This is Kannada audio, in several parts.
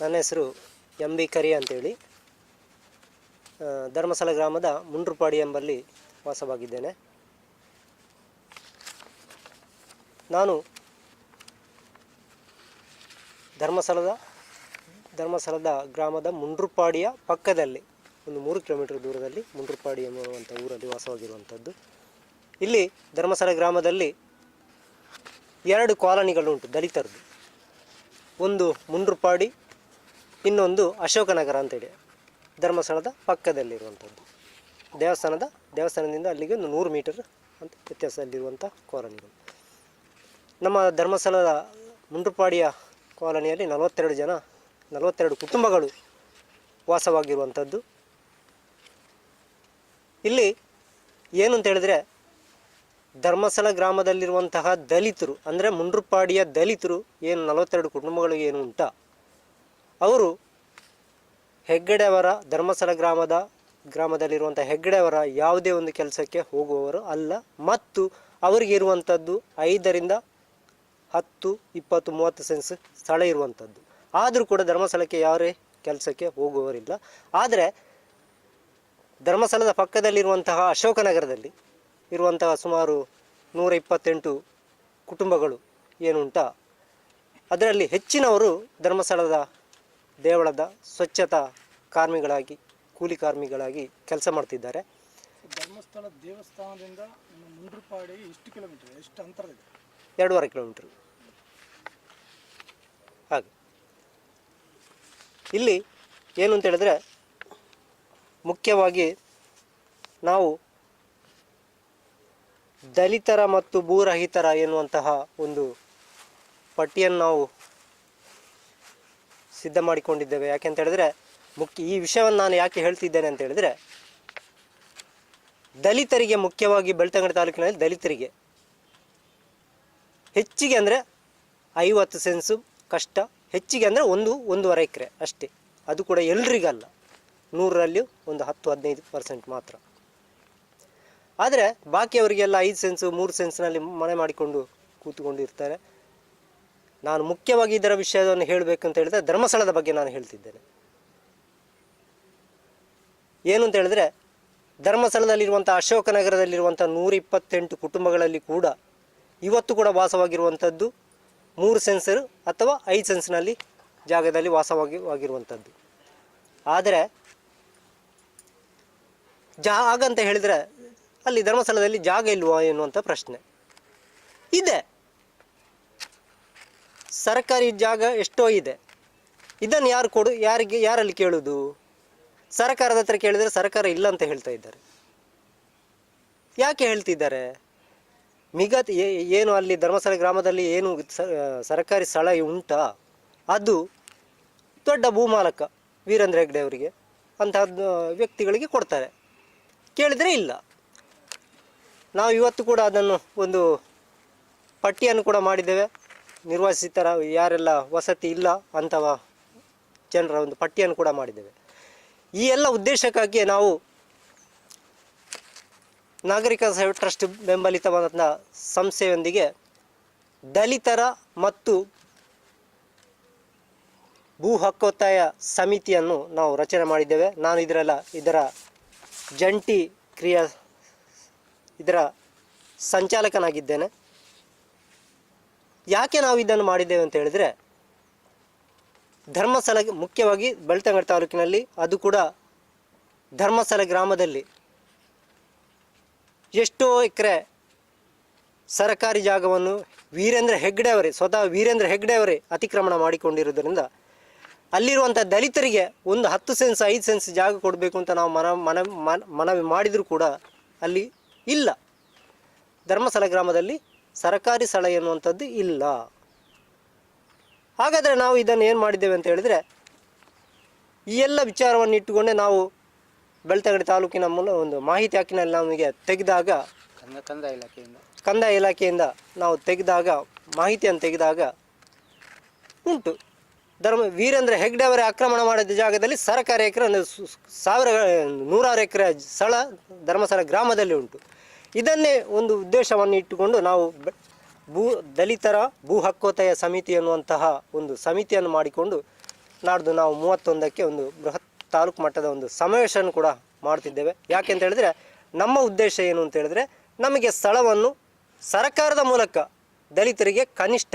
ನನ್ನ ಹೆಸರು ಎಂ ಬಿ ಕರಿ ಅಂತೇಳಿ. ಧರ್ಮಸ್ಥಳ ಗ್ರಾಮದ ಮುಂಡ್ರುಪಾಡಿ ಎಂಬಲ್ಲಿ ವಾಸವಾಗಿದ್ದೇನೆ. ನಾನು ಧರ್ಮಸ್ಥಳದ ಧರ್ಮಸ್ಥಳದ ಗ್ರಾಮದ ಮುಂಡ್ರುಪಾಡಿಯ ಪಕ್ಕದಲ್ಲಿ, ಒಂದು ಮೂರು ಕಿಲೋಮೀಟರ್ ದೂರದಲ್ಲಿ ಮುಂಡ್ರುಪಾಡಿ ಎಂಬುವಂಥ ಊರಲ್ಲಿ ವಾಸವಾಗಿರುವಂಥದ್ದು. ಇಲ್ಲಿ ಧರ್ಮಸ್ಥಳ ಗ್ರಾಮದಲ್ಲಿ ಎರಡು ಕಾಲನಿಗಳುಂಟು ದಲಿತರದ್ದು. ಒಂದು ಮುಂಡ್ರುಪಾಡಿ ಇನ್ನೊಂದು ಅಶೋಕನಗರ ಅಂತೇಳಿ. ಧರ್ಮಸ್ಥಳದ ಪಕ್ಕದಲ್ಲಿರುವಂಥದ್ದು. ದೇವಸ್ಥಾನದ ದೇವಸ್ಥಾನದಿಂದ ಅಲ್ಲಿಗೆ ಒಂದು ನೂರು ಮೀಟರ್ ಅಂತ ವ್ಯತ್ಯಾಸದಲ್ಲಿರುವಂಥ ಕಾಲನಿಗಳು ನಮ್ಮ ಧರ್ಮಸ್ಥಳದ ಮುಂಡ್ರಪಾಡಿಯ ಕಾಲೋನಿಯಲ್ಲಿ ನಲವತ್ತೆರಡು ಜನ, ನಲವತ್ತೆರಡು ಕುಟುಂಬಗಳು ವಾಸವಾಗಿರುವಂಥದ್ದು. ಇಲ್ಲಿ ಏನು ಅಂತ ಹೇಳಿದ್ರೆ ಧರ್ಮಸ್ಥಳ ಗ್ರಾಮದಲ್ಲಿರುವಂತಹ ದಲಿತರು, ಅಂದರೆ ಮುಂಡ್ರಪಾಡಿಯ ದಲಿತರು ಏನು ನಲವತ್ತೆರಡು ಕುಟುಂಬಗಳು ಏನು ಉಂಟ? ಅವರು ಹೆಗ್ಗಡೆಯವರ ಧರ್ಮಸ್ಥಳ ಗ್ರಾಮದ ಗ್ರಾಮದಲ್ಲಿರುವಂಥ ಹೆಗ್ಗಡೆಯವರ ಯಾವುದೇ ಒಂದು ಕೆಲಸಕ್ಕೆ ಹೋಗುವವರು ಅಲ್ಲ. ಮತ್ತು ಅವರಿಗೆ ಇರುವಂಥದ್ದು ಐದರಿಂದ ಹತ್ತು, ಇಪ್ಪತ್ತು, ಮೂವತ್ತು ಸೆನ್ಸ್ ಸ್ಥಳ ಇರುವಂಥದ್ದು ಆದರೂ ಕೂಡ ಧರ್ಮಸ್ಥಳಕ್ಕೆ ಯಾರೇ ಕೆಲಸಕ್ಕೆ ಹೋಗುವವರಿಲ್ಲ. ಆದರೆ ಧರ್ಮಸ್ಥಳದ ಪಕ್ಕದಲ್ಲಿರುವಂತಹ ಅಶೋಕನಗರದಲ್ಲಿ ಇರುವಂತಹ ಸುಮಾರು ನೂರ ಇಪ್ಪತ್ತೆಂಟು ಕುಟುಂಬಗಳು ಏನುಂಟ? ಅದರಲ್ಲಿ ಹೆಚ್ಚಿನವರು ಧರ್ಮಸ್ಥಳದ ದೇವಳದ ಸ್ವಚ್ಛತಾ ಕಾರ್ಮಿಗಳಾಗಿ ಕೂಲಿ ಕಾರ್ಮಿಗಳಾಗಿ ಕೆಲಸ ಮಾಡ್ತಿದ್ದಾರೆ. ಧರ್ಮಸ್ಥಳ ದೇವಸ್ಥಾನದಿಂದ ಮುಂಡ್ರಪಾಡಿ ಎಷ್ಟು ಕಿಲೋಮೀಟರ್ ಎಷ್ಟು ಅಂತರ ಇದೆ? ಎರಡೂವರೆ ಕಿಲೋಮೀಟರ್. ಹಾಗೆ. ಇಲ್ಲಿ ಏನು ಅಂತ ಹೇಳಿದ್ರೆ ಮುಖ್ಯವಾಗಿ ನಾವು ದಲಿತರ ಮತ್ತು ಭೂರಹಿತರ ಎನ್ನುವಂತಹ ಒಂದು ಪಟ್ಟಿಯನ್ನು ನಾವು ಸಿದ್ಧ ಮಾಡಿಕೊಂಡಿದ್ದೇವೆ. ಯಾಕೆಂತ ಹೇಳಿದ್ರೆ ಮುಖ್ಯ ಈ ವಿಷಯವನ್ನು ನಾನು ಯಾಕೆ ಹೇಳ್ತಿದ್ದೇನೆ ಅಂತ ಹೇಳಿದ್ರೆ, ದಲಿತರಿಗೆ ಮುಖ್ಯವಾಗಿ ಬೆಳ್ತಂಗಡಿ ತಾಲೂಕಿನಲ್ಲಿ ದಲಿತರಿಗೆ ಹೆಚ್ಚಿಗೆ ಅಂದರೆ ಐವತ್ತು ಸೆನ್ಸು ಕಷ್ಟ, ಹೆಚ್ಚಿಗೆ ಅಂದರೆ ಒಂದು, ಒಂದೂವರೆ ಎಕರೆ ಅಷ್ಟೇ. ಅದು ಕೂಡ ಎಲ್ರಿಗಲ್ಲ ನೂರರಲ್ಲಿ ಒಂದು ಹತ್ತು, ಹದಿನೈದು ಪರ್ಸೆಂಟ್ ಮಾತ್ರ. ಆದರೆ, ಬಾಕಿಯವರಿಗೆಲ್ಲ ಐದು ಸೆನ್ಸು, ಮೂರು ಸೆನ್ಸ್ನಲ್ಲಿ ಮನೆ ಮಾಡಿಕೊಂಡು ಕೂತ್ಕೊಂಡು ಇರ್ತಾರೆ ನಾನು ಮುಖ್ಯವಾಗಿ ಇದರ ವಿಷಯವನ್ನು ಹೇಳಬೇಕಂತ ಹೇಳಿದ್ರೆ ಧರ್ಮಸ್ಥಳದ ಬಗ್ಗೆ ನಾನು ಹೇಳ್ತಿದ್ದೇನೆ. ಏನು ಅಂತ ಹೇಳಿದ್ರೆ ಧರ್ಮಸ್ಥಳದಲ್ಲಿರುವಂಥ ಅಶೋಕನಗರದಲ್ಲಿರುವಂಥ ನೂರ ಇಪ್ಪತ್ತೆಂಟು ಕುಟುಂಬಗಳಲ್ಲಿ ಕೂಡ ಇವತ್ತು ಕೂಡ ವಾಸವಾಗಿರುವಂಥದ್ದು ಮೂರು ಸೆನ್ಸರ್ ಅಥವಾ ಐದು ಸೆನ್ಸ್ನಲ್ಲಿ ಜಾಗದಲ್ಲಿ ವಾಸವಾಗಿ ಆಗಿರುವಂಥದ್ದು. ಆದರೆ ಜಾಗ ಅಂತ ಹೇಳಿದರೆ ಅಲ್ಲಿ ಧರ್ಮಸ್ಥಳದಲ್ಲಿ ಜಾಗ ಇಲ್ವಾ ಎನ್ನುವಂಥ ಪ್ರಶ್ನೆ ಇದೆ. ಸರ್ಕಾರಿ ಜಾಗ ಎಷ್ಟೋ ಇದೆ. ಇದನ್ನು ಯಾರು ಕೊಡು, ಯಾರಿಗೆ, ಯಾರಲ್ಲಿ ಕೇಳೋದು? ಸರ್ಕಾರದ ಹತ್ರ ಕೇಳಿದರೆ ಸರ್ಕಾರ ಇಲ್ಲ ಅಂತ ಹೇಳ್ತಾ ಇದ್ದಾರೆ. ಯಾಕೆ ಹೇಳ್ತಿದ್ದಾರೆ? ಮಿಗತ್ ಏನು ಅಲ್ಲಿ ಧರ್ಮಸ್ಥಳ ಗ್ರಾಮದಲ್ಲಿ ಏನು ಸರ್ಕಾರಿ ಸ್ಥಳ ಉಂಟಾ? ಅದು ದೊಡ್ಡ ಭೂಮಾಲಕ ವೀರೇಂದ್ರ ಹೆಗ್ಡೆ ಅವರಿಗೆ ಅಂತಹ ವ್ಯಕ್ತಿಗಳಿಗೆ ಕೊಡ್ತಾರೆ. ಕೇಳಿದರೆ ಇಲ್ಲ. ನಾವು ಇವತ್ತು ಕೂಡ ಅದನ್ನು ಒಂದು ಪಟ್ಟಿಯನ್ನು ಕೂಡ ಮಾಡಿದ್ದೇವೆ. ನಿರ್ವಾಸಿತರ ಯಾರೆಲ್ಲ ವಸತಿ ಇಲ್ಲ ಅಂತ ಜನರ ಒಂದು ಪಟ್ಟಿಯನ್ನು ಕೂಡ ಮಾಡಿದ್ದೇವೆ. ಈ ಎಲ್ಲ ಉದ್ದೇಶಕ್ಕಾಗಿ ನಾವು ನಾಗರಿಕ ಸೇವೆ ಟ್ರಸ್ಟ್ ಬೆಂಬಲಿತವಾದಂಥ ಸಂಸ್ಥೆಯೊಂದಿಗೆ ದಲಿತರ ಮತ್ತು ಭೂ ಹಕ್ಕೊತ್ತಾಯ ಸಮಿತಿಯನ್ನು ನಾವು ರಚನೆ ಮಾಡಿದ್ದೇವೆ. ನಾನು ಇದರೆಲ್ಲ ಇದರ ಜಂಟಿ ಕ್ರಿಯಾ ಇದರ ಸಂಚಾಲಕನಾಗಿದ್ದೇನೆ. ಯಾಕೆ ನಾವು ಇದನ್ನು ಮಾಡಿದ್ದೇವೆ ಅಂತ ಹೇಳಿದ್ರೆ, ಧರ್ಮಸ್ಥಳ ಮುಖ್ಯವಾಗಿ ಬೆಳ್ತಂಗಡ ತಾಲೂಕಿನಲ್ಲಿ ಅದು ಕೂಡ ಧರ್ಮಸ್ಥಳ ಗ್ರಾಮದಲ್ಲಿ. ಎಷ್ಟೋ ಎಕರೆ ಸರಕಾರಿ ಜಾಗವನ್ನು ವೀರೇಂದ್ರ ಹೆಗ್ಡೆ ಅವರೇ, ಸ್ವತಃ ವೀರೇಂದ್ರ ಹೆಗ್ಡೆ ಅವರೇ ಅತಿಕ್ರಮಣ ಮಾಡಿಕೊಂಡಿರುವುದರಿಂದ ಅಲ್ಲಿರುವಂಥ ದಲಿತರಿಗೆ ಒಂದು ಹತ್ತು ಸೆನ್ಸ್, ಐದು ಸೆನ್ಸ್ ಜಾಗ ಕೊಡಬೇಕು ಅಂತ ನಾವು ಮನ ಮನ, ಮನ- ಮನವಿ ಮಾಡಿದರೂ ಕೂಡ ಅಲ್ಲಿ ಇಲ್ಲ. ಧರ್ಮಸ್ಥಳ ಗ್ರಾಮದಲ್ಲಿ ಸರಕಾರಿ ಸ್ಥಳ ಎನ್ನುವಂಥದ್ದು ಇಲ್ಲ. ಹಾಗಾದರೆ ನಾವು ಇದನ್ನು ಏನು ಮಾಡಿದ್ದೇವೆ ಅಂತ ಹೇಳಿದರೆ ಈ ಎಲ್ಲ ವಿಚಾರವನ್ನು ಇಟ್ಟುಕೊಂಡೇ ನಾವು ಬೆಳ್ತಂಗಡಿ ತಾಲೂಕಿನ ಮೂಲ ಒಂದು ಮಾಹಿತಿ ಹಾಕಿನಲ್ಲಿ ನಮಗೆ ತೆಗೆದಾಗ ಕಂದ ಕಂದಾಯ ಇಲಾಖೆಯಿಂದ. ಕಂದಾಯ ಇಲಾಖೆಯಿಂದ ನಾವು ತೆಗೆದಾಗ ಮಾಹಿತಿಯನ್ನು ತೆಗೆದಾಗ ಉಂಟು. ಧರ್ಮ ವೀರೇಂದ್ರ ಹೆಗ್ಡೆ ಅವರೇ ಆಕ್ರಮಣ ಮಾಡಿದ ಜಾಗದಲ್ಲಿ ಸರಕಾರಿ ಎಕರೆ ಸಾವಿರ ನೂರಾರು ಎಕರೆ ಸ್ಥಳ ಧರ್ಮಸ್ಥಳ ಗ್ರಾಮದಲ್ಲಿ ಉಂಟು. ಇದನ್ನೇ ಒಂದು ಉದ್ದೇಶವನ್ನು ಇಟ್ಟುಕೊಂಡು ನಾವು ಭೂ ದಲಿತರ ಭೂ ಹಕ್ಕೋತಯ ಸಮಿತಿ ಎನ್ನುವಂತಹ ಒಂದು ಸಮಿತಿಯನ್ನು ಮಾಡಿಕೊಂಡು ನಾಡ್ದು ನಾವು ಮೂವತ್ತೊಂದಕ್ಕೆ ಒಂದು ಬೃಹತ್ ತಾಲೂಕು ಮಟ್ಟದ ಒಂದು ಸಮಾವೇಶವನ್ನು ಕೂಡ ಮಾಡ್ತಿದ್ದೇವೆ. ಯಾಕೆ ಅಂತ ಹೇಳಿದ್ರೆ ನಮ್ಮ ಉದ್ದೇಶ ಏನು ಅಂತ ಹೇಳಿದ್ರೆ ನಮಗೆ ಸ್ಥಳವನ್ನು ಸರ್ಕಾರದ ಮೂಲಕ ದಲಿತರಿಗೆ ಕನಿಷ್ಠ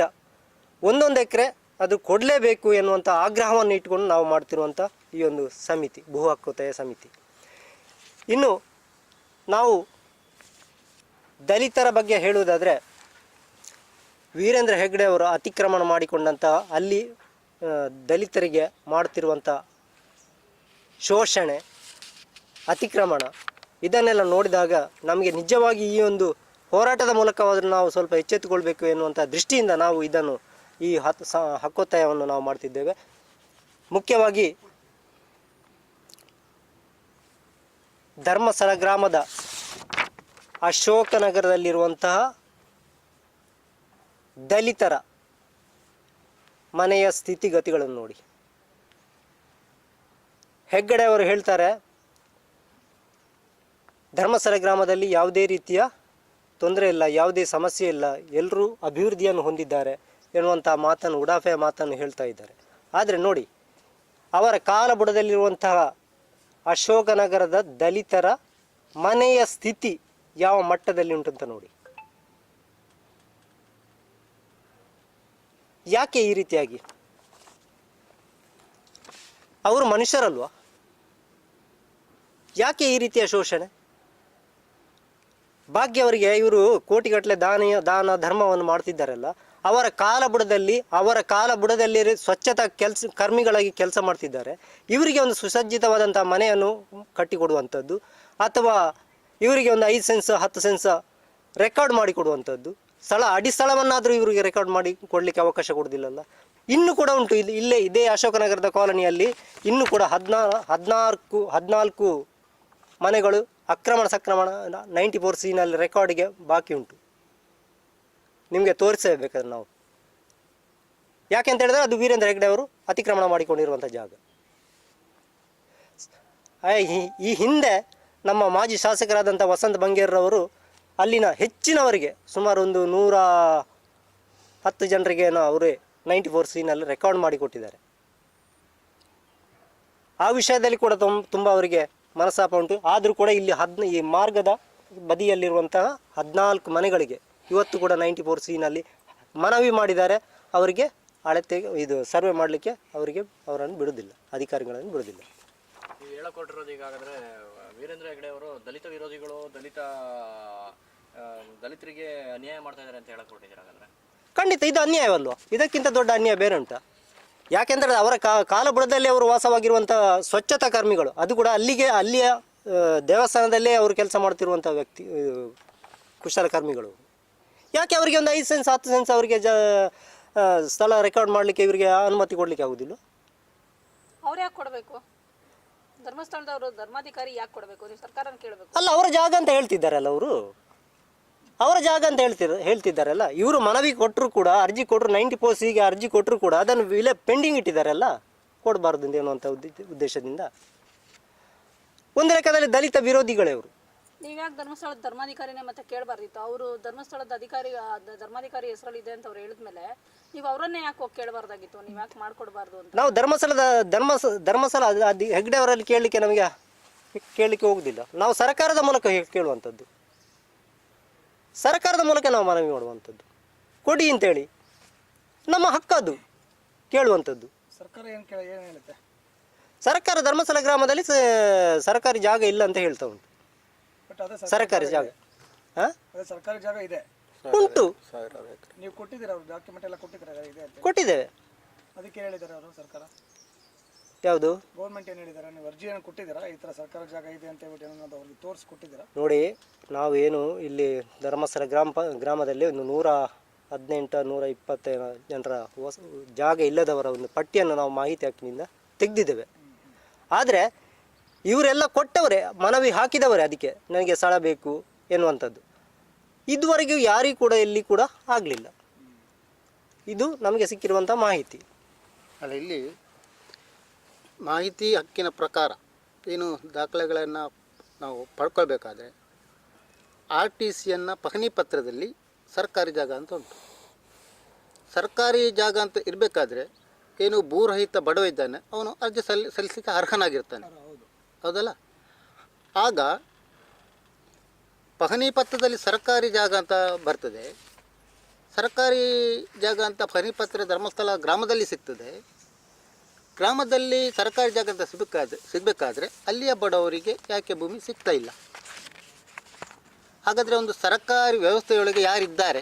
ಒಂದೊಂದು ಎಕರೆ ಅದು ಕೊಡಲೇಬೇಕು ಎನ್ನುವಂಥ ಆಗ್ರಹವನ್ನು ಇಟ್ಕೊಂಡು ನಾವು ಮಾಡ್ತಿರುವಂಥ ಈ ಒಂದು ಸಮಿತಿ, ಭೂ ಹಕ್ಕುತ್ತಾಯ ಸಮಿತಿ. ಇನ್ನು ನಾವು ದಲಿತರ ಬಗ್ಗೆ ಹೇಳುವುದಾದರೆ, ವೀರೇಂದ್ರ ಹೆಗ್ಡೆ ಅವರು ಅತಿಕ್ರಮಣ ಮಾಡಿಕೊಂಡಂತಹ ಅಲ್ಲಿ ದಲಿತರಿಗೆ ಮಾಡ್ತಿರುವಂಥ ಶೋಷಣೆ, ಅತಿಕ್ರಮಣ ಇದನ್ನೆಲ್ಲ ನೋಡಿದಾಗ ನಮಗೆ ನಿಜವಾಗಿ ಈ ಒಂದು ಹೋರಾಟದ ಮೂಲಕವಾದರೂ ನಾವು ಸ್ವಲ್ಪ ಎಚ್ಚೆತ್ತುಕೊಳ್ಬೇಕು ಎನ್ನುವಂಥ ದೃಷ್ಟಿಯಿಂದ ನಾವು ಇದನ್ನು ಈ ಹತ್, ಸ, ಹಕ್ಕೊತ್ತಾಯವನ್ನು ನಾವು ಮಾಡ್ತಿದ್ದೇವೆ. ಮುಖ್ಯವಾಗಿ ಧರ್ಮಸ್ಥಳ ಗ್ರಾಮದ ಅಶೋಕನಗರದಲ್ಲಿರುವಂತಹ ದಲಿತರ ಮನೆಯ ಸ್ಥಿತಿಗತಿಗಳನ್ನು ನೋಡಿ. ಹೆಗ್ಗಡೆ ಅವರು ಹೇಳ್ತಾರೆ, ಧರ್ಮಸ್ಥಳ ಗ್ರಾಮದಲ್ಲಿ ಯಾವುದೇ ರೀತಿಯ ತೊಂದರೆ ಇಲ್ಲ, ಯಾವುದೇ ಸಮಸ್ಯೆ ಇಲ್ಲ ಎಲ್ಲರೂ ಅಭಿವೃದ್ಧಿಯನ್ನು ಹೊಂದಿದ್ದಾರೆ ಎನ್ನುವಂತಹ ಮಾತನ್ನು ಉಡಾಫೆಯ ಮಾತನ್ನು ಹೇಳ್ತಾ ಇದ್ದಾರೆ. ಆದರೆ ನೋಡಿ, ಅವರ ಕಾಲಬುಡದಲ್ಲಿರುವಂತಹ ಅಶೋಕನಗರದ ದಲಿತರ ಮನೆಯ ಸ್ಥಿತಿ ಯಾವ ಮಟ್ಟದಲ್ಲಿ ಉಂಟಂತ ನೋಡಿ. ಯಾಕೆ ಈ ರೀತಿಯಾಗಿ? ಅವರು ಮನುಷ್ಯರಲ್ವಾ? ಯಾಕೆ ಈ ರೀತಿಯ ಶೋಷಣೆ? ಭಾಗ್ಯ ಅವರಿಗೆ ಇವರು ಕೋಟಿಗಟ್ಟಲೆ ದಾನ ದಾನ, ಧರ್ಮವನ್ನು ಮಾಡ್ತಿದ್ದಾರಲ್ಲ, ಅವರ ಕಾಲ ಬುಡದಲ್ಲಿ ಅವರ ಕಾಲ ಬುಡದಲ್ಲಿ ಸ್ವಚ್ಛತಾ ಕೆಲಸ, ಕರ್ಮಿಗಳಾಗಿ ಕೆಲಸ ಮಾಡ್ತಿದ್ದಾರೆ. ಇವರಿಗೆ ಒಂದು ಸುಸಜ್ಜಿತವಾದಂಥ ಮನೆಯನ್ನು ಕಟ್ಟಿಕೊಡುವಂಥದ್ದು, ಅಥವಾ ಇವರಿಗೆ ಒಂದು ಐದು ಸೆನ್ಸ್, ಹತ್ತು ಸೆನ್ಸ್ ರೆಕಾರ್ಡ್ ಮಾಡಿ ಕೊಡುವಂಥದ್ದು. ಸ್ಥಳ, ಅಡಿ ಸ್ಥಳವನ್ನಾದರೂ ಇವರಿಗೆ ರೆಕಾರ್ಡ್ ಮಾಡಿ ಕೊಡಲಿಕ್ಕೆ ಅವಕಾಶ ಕೊಡೋದಿಲ್ಲಲ್ಲ. ಇನ್ನು ಕೂಡ ಉಂಟು ಇಲ್ಲಿ ಇಲ್ಲೇ, ಇದೇ ಅಶೋಕನಗರದ ಕಾಲೋನಿಯಲ್ಲಿ ಇನ್ನೂ ಕೂಡ ಹದಿನಾ, ಹದಿನಾಲ್ಕು ಹದಿನಾಲ್ಕು ಮನೆಗಳು ಅಕ್ರಮಣ ಸಕ್ರಮಣ ನೈಂಟಿ ಫೋರ್ ಸಿನಲ್ಲಿ ರೆಕಾರ್ಡಿಗೆ ಬಾಕಿ ಉಂಟು. ನಿಮಗೆ ತೋರಿಸಬೇಕಾದ್ರೆ ನಾವು. ಯಾಕೆ ಅಂತ ಹೇಳಿದ್ರೆ ಅದು ವೀರೇಂದ್ರ ಹೆಗ್ಡೆ ಅವರು ಅತಿಕ್ರಮಣ ಮಾಡಿಕೊಂಡಿರುವಂಥ ಜಾಗ. ಈ ಹಿಂದೆ ನಮ್ಮ ಮಾಜಿ ಶಾಸಕರಾದಂಥ ವಸಂತ ಬಂಗೇರ್ರವರು ಅಲ್ಲಿನ ಹೆಚ್ಚಿನವರಿಗೆ ಸುಮಾರು ಒಂದು ನೂರ ಹತ್ತು ಜನರಿಗೆ ಏನೋ ಅವರೇ ನೈಂಟಿ ಫೋರ್ ಸಿನಲ್ಲಿ ರೆಕಾರ್ಡ್ ಮಾಡಿ ಕೊಟ್ಟಿದ್ದಾರೆ. ಆ ವಿಷಯದಲ್ಲಿ ಕೂಡ ತುಂಬ ತುಂಬ ಅವರಿಗೆ ಮನಸ್ಸಾಪ ಉಂಟು. ಆದರೂ ಕೂಡ ಇಲ್ಲಿ ಹದ್ನ, ಈ ಮಾರ್ಗದ ಬದಿಯಲ್ಲಿರುವಂತಹ ಹದಿನಾಲ್ಕು ಮನೆಗಳಿಗೆ ಇವತ್ತು ಕೂಡ ನೈಂಟಿ ಫೋರ್ ಸಿನಲ್ಲಿ ಮನವಿ ಮಾಡಿದ್ದಾರೆ. ಅವರಿಗೆ ಅಳತೆ ಇದು ಸರ್ವೆ ಮಾಡಲಿಕ್ಕೆ ಅವರಿಗೆ ಅವರನ್ನು ಬಿಡುವುದಿಲ್ಲ ಅಧಿಕಾರಿಗಳನ್ನು ಬಿಡುವುದಿಲ್ಲ ನೀವು ಹೇಳಕೊಟ್ಟಿರೋದು ವೀರೇಂದ್ರ ಹೆಗ್ಡೆ ಅವರು ದಲಿತ ವಿರೋಧಿಗಳು ದಲಿತ ದಲಿತರಿಗೆ ಅನ್ಯಾಯ ಮಾಡ್ತಾ ಇದ್ದಾರೆ ಅಂತ ಹೇಳಕ್ ಹೊರಟಿದ್ದೀರಾ ಹಾಗಾದ್ರೆ? ಖಂಡಿತ ಇದು ಅನ್ಯಾಯವಲ್ವಾ? ಇದಕ್ಕಿಂತ ದೊಡ್ಡ ಅನ್ಯಾಯ ಬೇರೆ ಉಂಟಾ ಯಾಕೆಂದರೆ ಅವರ ಕಾಲಬುಡದಲ್ಲಿ ಅವರು ವಾಸವಾಗಿರುವಂಥ ಸ್ವಚ್ಛತಾ ಕರ್ಮಿಗಳು ಅದು ಕೂಡ ಅಲ್ಲಿಗೆ ಅಲ್ಲಿಯ ದೇವಸ್ಥಾನದಲ್ಲೇ ಅವರು ಕೆಲಸ ಮಾಡ್ತಿರುವಂಥ ವ್ಯಕ್ತಿ ಕುಶಲ ಕುಶಲಕರ್ಮಿಗಳು ಯಾಕೆ ಅವರಿಗೆ ಒಂದು ಐದು ಸೆನ್ಸ್ ಹತ್ತು ಸೆನ್ಸ್ ಅವರಿಗೆ ಜ ಸ್ಥಳ ರೆಕಾರ್ಡ್ ಮಾಡಲಿಕ್ಕೆ ಇವರಿಗೆ ಅನುಮತಿ ಕೊಡಲಿಕ್ಕೆ ಆಗೋದಿಲ್ಲ? ಅವ್ರು ಯಾಕೆ ಕೊಡಬೇಕು? ಧರ್ಮಸ್ಥಳದವರು ಧರ್ಮಾಧಿಕಾರಿ ಯಾಕೆ ಕೊಡಬೇಕು? ಸರ್ಕಾರನ ಕೇಳಬೇಕು. ಅಲ್ಲ, ಅವರ ಜಾಗ ಅಂತ ಹೇಳ್ತಿದ್ದಾರಲ್ಲ ಅವರು? ಅವರ ಜಾಗ ಅಂತ ಹೇಳ್ತಿರ, ಹೇಳ್ತಿದ್ದಾರಲ್ಲ? ಇವರು ಮನವಿ ಕೊಟ್ಟರು ಕೂಡ, ಅರ್ಜಿ ಕೊಟ್ಟರು ನೈಂಟಿ ಪೋಸ್ಟಿಗೆ ಅರ್ಜಿ ಕೊಟ್ಟರು ಕೂಡ ಅದನ್ನು ವಿಲೆ ಪೆಂಡಿಂಗ್ ಇಟ್ಟಿದ್ದಾರಲ್ಲ ಕೊಡಬಾರ್ದು ಅನ್ನುವಂಥ ಅಂತ ಉದ್ದೇಶದಿಂದ. ಒಂದು ಲೆಕ್ಕದಲ್ಲಿ ದಲಿತ ವಿರೋಧಿಗಳೇ ಅವರು ನೀವು ಯಾಕೆ ಧರ್ಮಸ್ಥಳದ ಧರ್ಮಾಧಿಕಾರಿನೇ ಮತ್ತೆ ಕೇಳಬಾರ್ದಿತ್ತು. ಅವರು ಧರ್ಮಸ್ಥಳದ ಅಧಿಕಾರಿ ಧರ್ಮಾಧಿಕಾರಿ ಹೆಸರಲ್ಲಿ ಇದೆ ಅಂತ ಅವ್ರು ಹೇಳಿದ್ಮೇಲೆ ನೀವು ಅವರನ್ನೇ ಯಾಕೆ ಹೋಗಿ ಕೇಳಬಾರ್ದಾಗಿತ್ತು? ನೀವು ಯಾಕೆ ಮಾಡ್ಕೊಡ್ಬಾರ್ದು ಅಂತ? ನಾವು ಧರ್ಮಸ್ಥಳದ ಧರ್ಮ ಧರ್ಮಸ್ಥಳ ಹೆಗ್ಡೆ ಅವರಲ್ಲಿ ಕೇಳಲಿಕ್ಕೆ ನಮಗೆ ಕೇಳಲಿಕ್ಕೆ ಹೋಗುದಿಲ್ಲ. ನಾವು ಸರ್ಕಾರದ ಮೂಲಕ ಕೇಳುವಂಥದ್ದು ಸರ್ಕಾರದ ಮೂಲಕ ನಾವು ಮನವಿ ಮಾಡುವಂಥದ್ದು ಕೊಡಿ ಅಂತೇಳಿ. ನಮ್ಮ ಹಕ್ಕದು ಕೇಳುವಂಥದ್ದು ಸರ್ಕಾರ ಏನು ಕೇಳ ಏನು ಹೇಳುತ್ತೆ? ಸರ್ಕಾರ ಧರ್ಮಸ್ಥಳ ಗ್ರಾಮದಲ್ಲಿ ಸರ್ಕಾರಿ ಜಾಗ ಇಲ್ಲ ಅಂತ ಹೇಳ್ತಾ ಉಂಟು. ಬಟ್ ಅದೇ ಸರ್ಕಾರಿ ಜಾಗ ಹಾಂ? ಅದೇ ಸರ್ಕಾರಿ ಜಾಗ ಇದೆ. ಉಂಟು. ನೀವು ಕೊಟ್ಟಿದ್ದೀರಾ ಅವ್ರು? ಡಾಕ್ಯುಮೆಂಟ್ ಎಲ್ಲ ಕೊಟ್ಟಿದ್ದೀರಾ ಇದೆ ಅಂತ ಕೊಟ್ಟಿದ್ದೇವೆ. ಅದಕ್ಕೆ ಹೇಳಿದ್ದಾರೆ ಅವರು ಸರ್ಕಾರ? ಯಾವುದು? ಗೌರ್ಮೆಂಟ್ ಏನು ಹೇಳಿದ್ದಾರೆ? ನೀವು ಅರ್ಜಿ ಏನು ಕೊಟ್ಟಿದ್ದೀರಾ? ಈ ಥರ ಸರ್ಕಾರ ಜಾಗ ಇದೆ ಅಂತ ಹೇಳ್ಬಿಟ್ಟು ಏನೋ ಅವ್ರಿಗೆ ತೋರಿಸಿ ಕೊಟ್ಟಿದ್ದೀರಾ? ನೋಡಿ ನಾವೇನು ಇಲ್ಲಿ ಧರ್ಮಸ್ಥಳ ಗ್ರಾಮ ಪ ಗ್ರಾಮದಲ್ಲಿ ಒಂದು ನೂರ ಹದಿನೆಂಟು ನೂರ ಇಪ್ಪತ್ತೈದು ಜನರ ಹೊಸ ಜಾಗ ಇಲ್ಲದವರ ಒಂದು ಪಟ್ಟಿಯನ್ನು ನಾವು ಮಾಹಿತಿ ಹಾಕಿನಿಂದ ತೆಗೆದಿದ್ದೇವೆ. ಆದರೆ ಇವರೆಲ್ಲ ಕೊಟ್ಟವರೇ ಮನವಿ ಹಾಕಿದವರೇ ಅದಕ್ಕೆ. ನನಗೆ ಸ್ಥಳ ಬೇಕು ಎನ್ನುವಂಥದ್ದು. ಇದುವರೆಗೂ ಯಾರಿಗೂ ಕೂಡ ಎಲ್ಲಿ ಕೂಡ ಆಗಲಿಲ್ಲ. ಇದು ನಮಗೆ ಸಿಕ್ಕಿರುವಂಥ ಮಾಹಿತಿ. ಅಲ್ಲ ಇಲ್ಲಿ ಮಾಹಿತಿ ಹಕ್ಕಿನ ಪ್ರಕಾರ ಏನು ದಾಖಲೆಗಳನ್ನು ನಾವು ಪಡ್ಕೊಳ್ಬೇಕಾದ್ರೆ ಆರ್ ಟಿ ಸಿಯನ್ನು ಪಹಣಿ ಪತ್ರದಲ್ಲಿ ಸರ್ಕಾರಿ ಜಾಗ ಅಂತ ಉಂಟು. ಸರ್ಕಾರಿ ಜಾಗ ಅಂತ ಇರಬೇಕಾದ್ರೆ ಏನು ಭೂರಹಿತ ಬಡವ ಇದ್ದಾನೆ ಅವನು ಅರ್ಜಿ ಸಲ್ಲಿ ಸಲ್ಲಿಸಲಿಕ್ಕೆ ಅರ್ಹನಾಗಿರ್ತಾನೆ. ಹೌದಲ್ಲ? ಆಗ ಪಹಣಿ ಪತ್ರದಲ್ಲಿ ಸರ್ಕಾರಿ ಜಾಗ ಅಂತ ಬರ್ತದೆ. ಸರ್ಕಾರಿ ಜಾಗ ಅಂತ ಪಹಣಿ ಧರ್ಮಸ್ಥಳ ಗ್ರಾಮದಲ್ಲಿ ಸಿಗ್ತದೆ. ಗ್ರಾಮದಲ್ಲಿ ಸರ್ಕಾರಿ ಜಾಗ ಅಂತ ಸಿಗಬೇಕಾದ್ರೆ ಸಿಗಬೇಕಾದ್ರೆ ಅಲ್ಲಿಯ ಬಡವರಿಗೆ ಯಾಕೆ ಭೂಮಿ ಸಿಗ್ತಾ ಇಲ್ಲ? ಹಾಗಾದರೆ ಒಂದು ಸರ್ಕಾರಿ ವ್ಯವಸ್ಥೆಯೊಳಗೆ ಯಾರಿದ್ದಾರೆ?